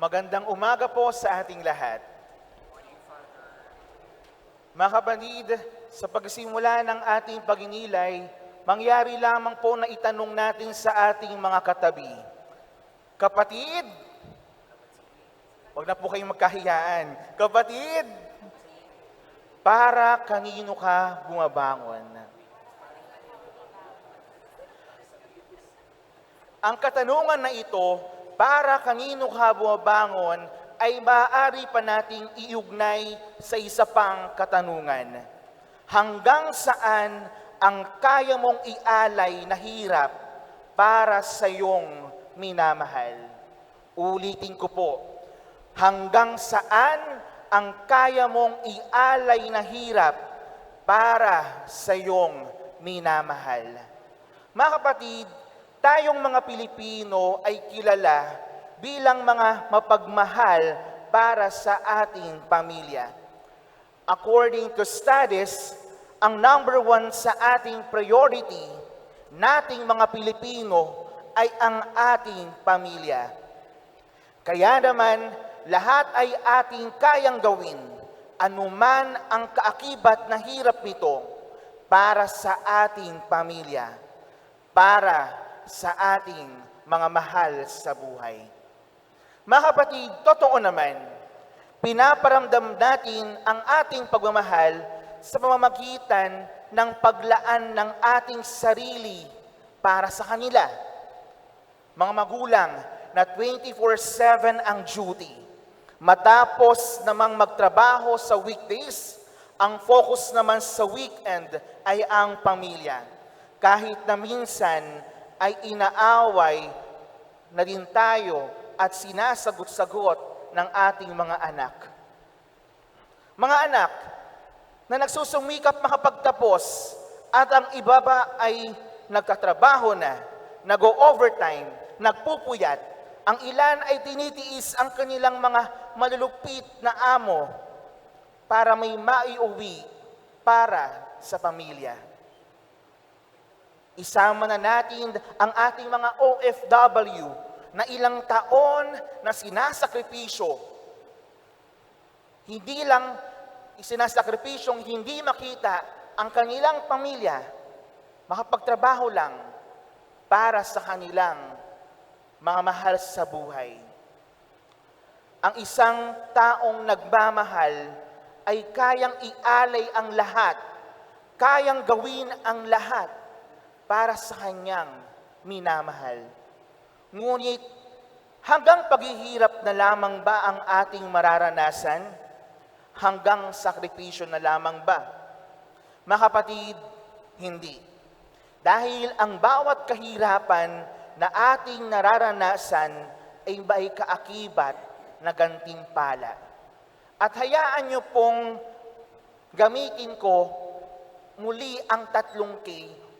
Magandang umaga po sa ating lahat. Mga kapatid, sa pagsimula ng ating paginilay, mangyari lamang po na itanong natin sa ating mga katabi. Kapatid, wag na po kayong magkahiyaan. Kapatid, para kanino ka bumabangon? Ang katanungan na ito, para kanino ka bumabangon, ay maaari pa nating iugnay sa isa pang katanungan. Hanggang saan ang kaya mong ialay na hirap para sa iyong minamahal? Ulitin ko po, hanggang saan ang kaya mong ialay na hirap para sa iyong minamahal? Mga kapatid, tayong mga Pilipino ay kilala bilang mga mapagmahal para sa ating pamilya. According to studies, ang number one sa ating priority nating mga Pilipino ay ang ating pamilya. Kaya naman, lahat ay ating kayang gawin, anuman ang kaakibat na hirap nito para sa ating pamilya, para sa ating mga mahal sa buhay. Mga kapatid, totoo naman, pinaparamdam natin ang ating pagmamahal sa pamamagitan ng paglaan ng ating sarili para sa kanila. Mga magulang na 24-7 ang duty. Matapos namang magtrabaho sa weekdays, ang focus naman sa weekend ay ang pamilya. Kahit na minsan ay inaaway na din tayo at sinasagot-sagot ng ating mga anak. Mga anak na nagsusumikap makapagtapos at ang iba ba ay nagkatrabaho na, nag-overtime, nagpupuyat, ang ilan ay tinitiis ang kanilang mga malulupit na amo para may maiuwi para sa pamilya. Isama na natin ang ating mga OFW na ilang taon na sinasakripisyo. Hindi lang sinasakripisyong hindi makita ang kanilang pamilya, makapagtrabaho lang para sa kanilang mga mahal sa buhay. Ang isang taong nagmamahal ay kayang ialay ang lahat, kayang gawin ang lahat para sa kanyang minamahal. Ngunit hanggang paghihirap na lamang ba ang ating mararanasan? Hanggang sakripisyo na lamang ba? Mga kapatid, hindi. Dahil ang bawat kahirapan na ating nararanasan ay may kaakibat na gantimpala. At hayaan niyo pong gamitin ko muli ang tatlong K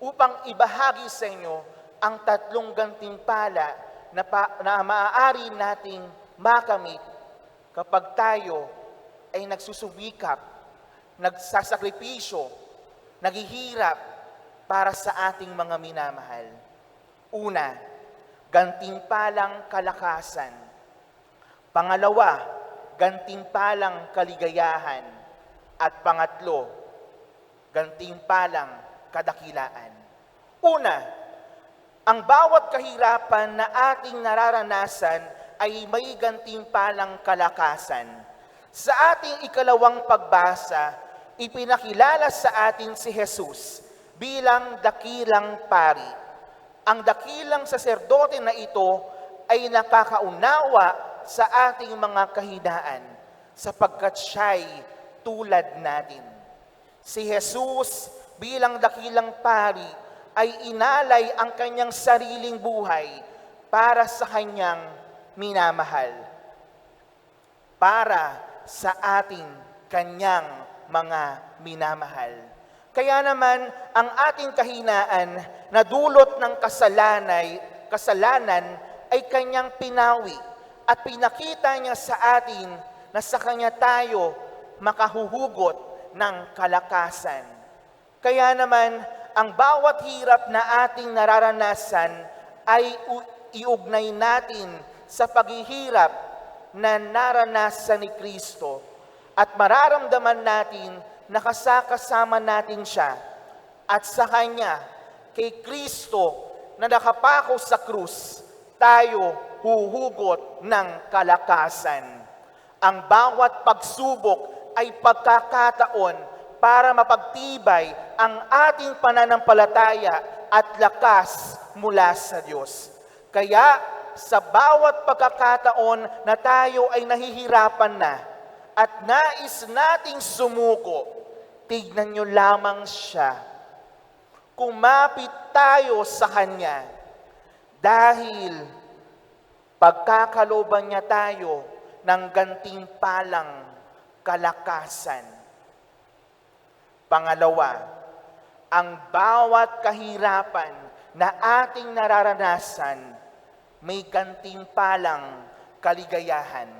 upang ibahagi sa inyo ang tatlong gantimpala na, pa, na maaari nating makamit kapag tayo ay nagsusubikap, nagsasakripisyo, naghihirap para sa ating mga minamahal. Una, gantimpalang kalakasan. Pangalawa, gantimpalang kaligayahan. At pangatlo, gantimpalang kadakilaan. Una, ang bawat kahirapan na ating nararanasan ay may gantimpalang kalakasan. Sa ating ikalawang pagbasa, ipinakilala sa atin si Jesus bilang dakilang pari. Ang dakilang saserdote na ito ay nakakaunawa sa ating mga kahinaan sapagkat siya'y tulad natin. Si Jesus bilang dakilang pari ay inalay ang kanyang sariling buhay para sa kanyang minamahal. Para sa ating kanyang mga minamahal. Kaya naman, ang ating kahinaan na dulot ng kasalanay, kasalanan ay kanyang pinawi at pinakita niya sa atin na sa kanya tayo makahuhugot ng kalakasan. Kaya naman, ang bawat hirap na ating nararanasan ay iugnay natin sa paghihirap na naranasan ni Kristo at mararamdaman natin na kasakasama natin siya at sa Kanya, kay Kristo na nakapako sa krus, tayo huhugot ng kalakasan. Ang bawat pagsubok ay pagkakataon para mapagtibay ang ating pananampalataya at lakas mula sa Diyos. Kaya sa bawat pagkakataon na tayo ay nahihirapan na at nais nating sumuko, tignan nyo lamang siya. Kumapit tayo sa Kanya dahil pagkakaloban niya tayo ng gantimpalang kalakasan. Pangalawa, ang bawat kahirapan na ating nararanasan may gantimpalang kaligayahan.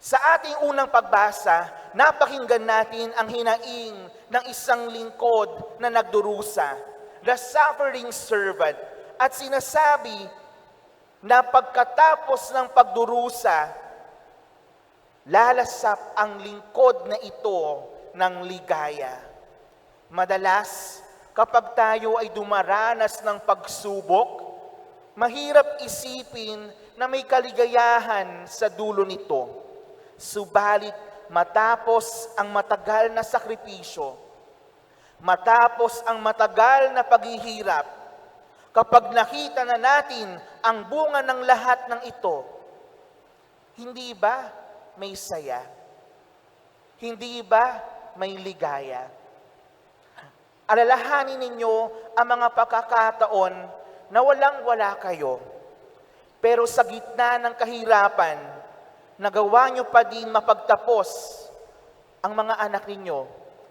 Sa ating unang pagbasa, napakinggan natin ang hinaing ng isang lingkod na nagdurusa, the suffering servant, at sinasabi na pagkatapos ng pagdurusa, lalasap ang lingkod na ito ng ligaya. Madalas, kapag tayo ay dumaranas ng pagsubok, mahirap isipin na may kaligayahan sa dulo nito. Subalit, matapos ang matagal na sakripisyo, matapos ang matagal na paghihirap, kapag nakita na natin ang bunga ng lahat ng ito, hindi ba may saya? Hindi ba may ligaya? Alalahanin ninyo ang mga pagkakataon na walang-wala kayo. Pero sa gitna ng kahirapan, nagawa nyo pa din mapagtapos ang mga anak ninyo,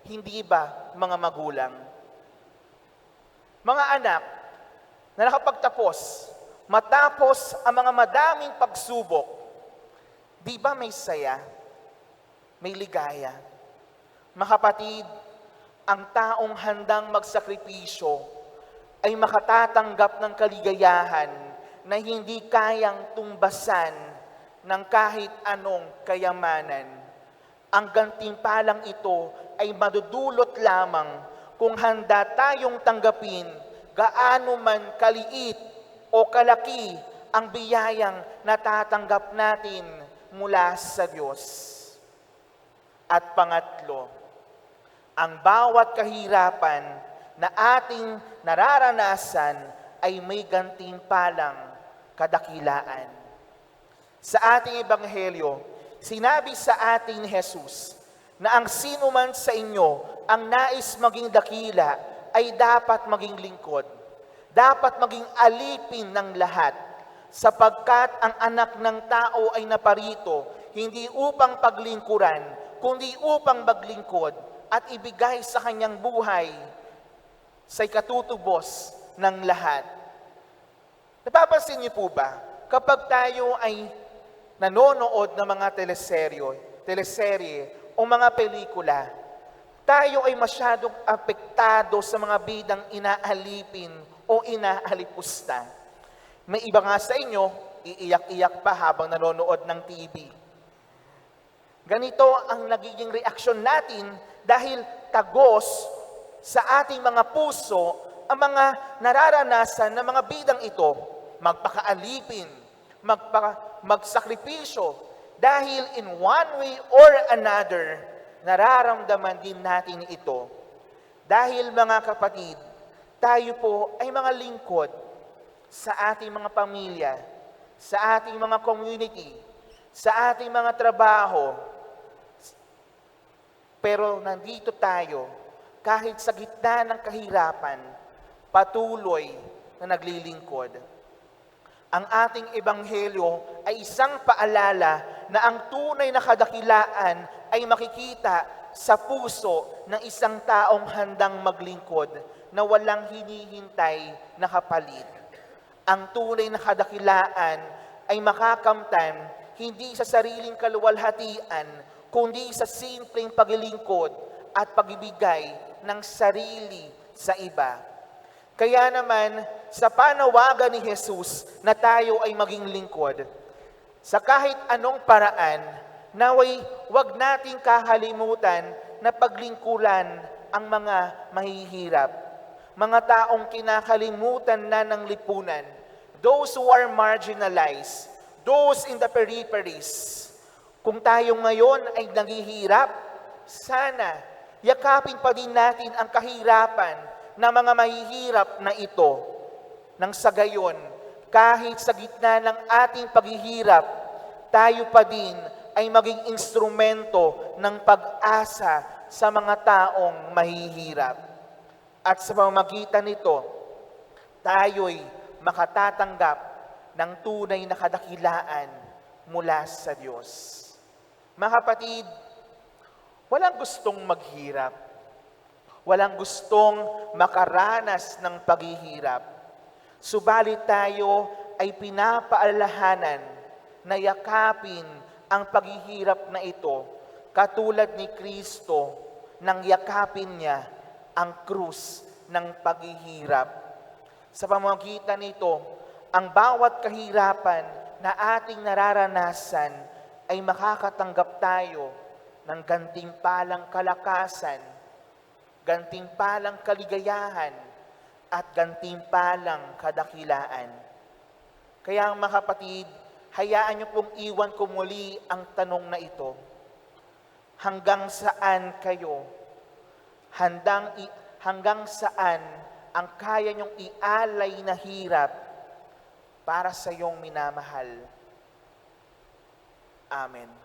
hindi ba mga magulang? Mga anak na nakapagtapos, matapos ang mga madaming pagsubok, di ba may saya? May ligaya? Mga kapatid, ang taong handang magsakripisyo ay makatatanggap ng kaligayahan na hindi kayang tumbasan ng kahit anong kayamanan. Ang gantimpalang ito ay madudulot lamang kung handa tayong tanggapin gaano man kaliit o kalaki ang biyayang natatanggap natin mula sa Diyos. At pangatlo, ang bawat kahirapan na ating nararanasan ay may gantimpalang kadakilaan. Sa ating ebanghelyo, sinabi sa atin ni Jesus na ang sino man sa inyo ang nais maging dakila ay dapat maging lingkod. Dapat maging alipin ng lahat sapagkat ang anak ng tao ay naparito hindi upang paglingkuran, kundi upang maglingkod at ibigay sa kanyang buhay sa ikatutubos ng lahat. Napapansin niyo po ba, kapag tayo ay nanonood ng mga teleseryo, teleserye o mga pelikula, tayo ay masyadong apektado sa mga bidang inaalipin o inaalipusta. May iba nga sa inyo, iiyak-iyak pa habang nanonood ng TV. Ganito ang nagiging reaksyon natin dahil tagos sa ating mga puso ang mga nararanasan ng mga bidang ito, magpakaalipin, magpa, magsakripisyo, dahil in one way or another, nararamdaman din natin ito. Dahil mga kapatid, tayo po ay mga lingkod sa ating mga pamilya, sa ating mga community, sa ating mga trabaho. Pero nandito tayo, kahit sa gitna ng kahirapan, patuloy na naglilingkod. Ang ating ebanghelyo ay isang paalala na ang tunay na kadakilaan ay makikita sa puso ng isang taong handang maglingkod na walang hinihintay na kapalit. Ang tunay na kadakilaan ay makakamtan hindi sa sariling kaluwalhatian, kundi sa simpleng paglilingkod at pagibigay ng sarili sa iba. Kaya naman, sa panawagan ni Jesus na tayo ay maging lingkod, Sa kahit anong paraan, naway wag nating kahalimutan na paglingkuran ang mga mahihirap. Mga taong kinakalimutan na ng lipunan, those who are marginalized, those in the peripheries. Kung tayo ngayon ay naghihirap, sana yakapin pa din natin ang kahirapan ng mga mahihirap na ito. Nang sa gayon, kahit sa gitna ng ating paghihirap, tayo pa din ay maging instrumento ng pag-asa sa mga taong mahihirap. At sa pamamagitan nito, tayo'y makatatanggap ng tunay na kadakilaan mula sa Diyos. Mga kapatid, walang gustong maghirap. Walang gustong makaranas ng paghihirap. Subalit tayo ay pinapaalahanan na yakapin ang paghihirap na ito katulad ni Kristo nang yakapin niya ang krus ng paghihirap. Sa pamamagitan nito, ang bawat kahirapan na ating nararanasan ay makakatanggap tayo ng gantimpalang kalakasan, gantimpalang kaligayahan, at gantimpalang kadakilaan. Kaya mga kapatid, hayaan niyo pong iwan ko muli ang tanong na ito. Hanggang saan kayo? Handang i- hanggang saan ang kaya niyong ialay na hirap para sa iyong minamahal? Amen.